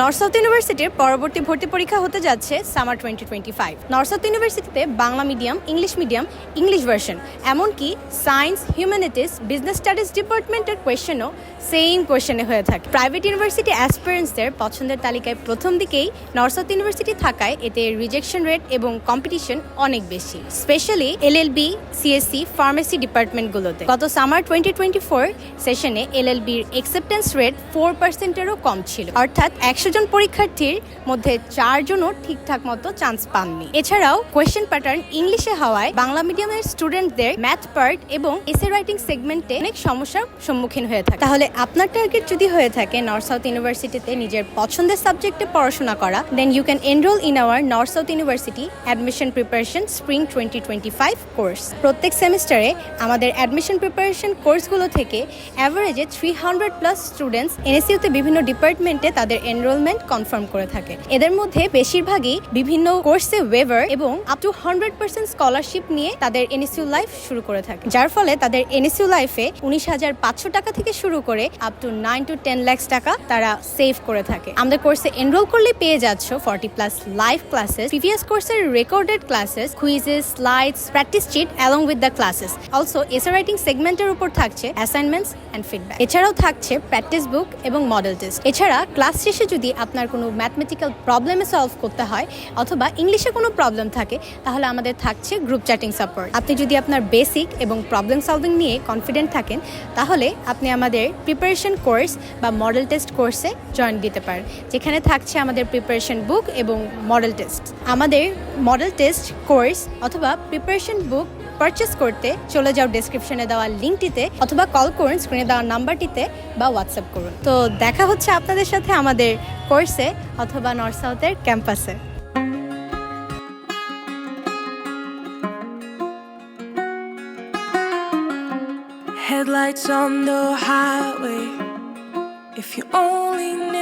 North south ইউনিভার্সিটির পরবর্তী ভর্তি পরীক্ষা হতে যাচ্ছে summer twenty twenty five north south ইউনিভার্সিটিতে Bangla medium English medium English version এমনকি সায়েন্স হিউম্যানিটিস বিজনেস স্টাডিজ ডিপার্টমেন্টের কোয়েশ্চেনও সেম কোয়েশ্চেনে হয়ে থাকে। প্রাইভেট ইউনিভার্সিটি অ্যাসপিরেন্টসদের পছন্দের তালিকায় প্রথম দিকেই নর্থ সাউথ ইউনিভার্সিটি থাকায় এতে রিজেকশন রেট এবং কম্পিটিশন অনেক বেশি। স্পেশালি এলএলবি সিএসসি ফার্মেসি ডিপার্টমেন্টগুলোতে গত সামার টোয়েন্টি টোয়েন্টি ফোর সেশনে এলএলবির একসেপ্টেন্স রেট ফোর পার্সেন্টেরও কম ছিল। অর্থাৎ একশো জন পরীক্ষার্থীর মধ্যে চারজনও ঠিকঠাক মতো চান্স পাননি। এছাড়াও কোয়েশ্চেন প্যাটার্ন ইংলিশে হওয়ায় বাংলা মিডিয়ামের স্টুডেন্টদের ম্যাথ পার্ট এবং এসে রাইটিং সেগমেন্টে অনেক সমস্যার সম্মুখীন হয়ে থাকে। তাহলে আপনার টার্গেট যদি হয়ে থাকে নর্থ সাউথ ইউনিভার্সিটিতে নিজের পছন্দের সাবজেক্টে পড়াশোনা করা then you can enrol in our north south university admission preparation spring twenty twenty five course প্রত্যেক সেমিস্টারে আমাদের অ্যাডমিশন প্রিপারেশন কোর্সগুলো থেকে অ্যাভারেজে থ্রি হান্ড্রেড প্লাস স্টুডেন্টস এনএসইউতে বিভিন্ন ডিপার্টমেন্টে তাদের এনরোলমেন্ট কনফার্ম করে থাকে। এদের মধ্যে বেশিরভাগই বিভিন্ন কোর্সে ওয়েভার এবং up to hundred percent scholarship নিয়ে তাদের এনএসইউ লাইফ শুরু করে থাকে। যার ফলে তাদের এনএসইউ লাইফে উনিশ হাজার পাঁচশো টাকা থেকে শুরু করে up to nine to ten lakhs টাকা তারা সেভ করে থাকে। আমাদের কোর্সে এনরোল করলে পেয়ে যাচ্ছ forty plus live classes previous কোর্সের recorded classes quizzes slides practice sheet along with the classes also essay writing সেগমেন্টের উপর থাকছে অ্যাসাইনমেন্টস অ্যান্ড ফিডব্যাক এছাড়াও থাকছে প্র্যাকটিস বুক এবং মডেল টেস্ট এছাড়া ক্লাস শেষে যদি আপনার কোনো ম্যাথমেটিক্যাল প্রবলেমে সলভ করতে হয় অথবা ইংলিশে কোনো প্রবলেম থাকে, তাহলে আমাদের থাকছে গ্রুপ চ্যাটিং সাপোর্ট আপনি যদি আপনার বেসিক এবং প্রবলেম সলভিং নিয়ে কনফিডেন্ট থাকেন, তাহলে আপনি আমাদের প্রিপারেশন কোর্স বা মডেল টেস্ট কোর্সে জয়েন দিতে পারেন, যেখানে থাকছে আমাদের প্রিপারেশন বুক এবং মডেল টেস্ট আমাদের মডেল টেস্ট কোর্স অথবা প্রিপারেশন বুক পারচেস করতে চলে যাও ডেসক্রিপশনে দেওয়া লিঙ্কটিতে অথবা কল করুন স্ক্রিনে দেওয়া নাম্বারটিতে বা হোয়াটসঅ্যাপ করুন। তো দেখা হচ্ছে আপনাদের সাথে আমাদের কোর্সে অথবা নর্থ সাউথের ক্যাম্পাসে Headlights on the highway. If you only knew.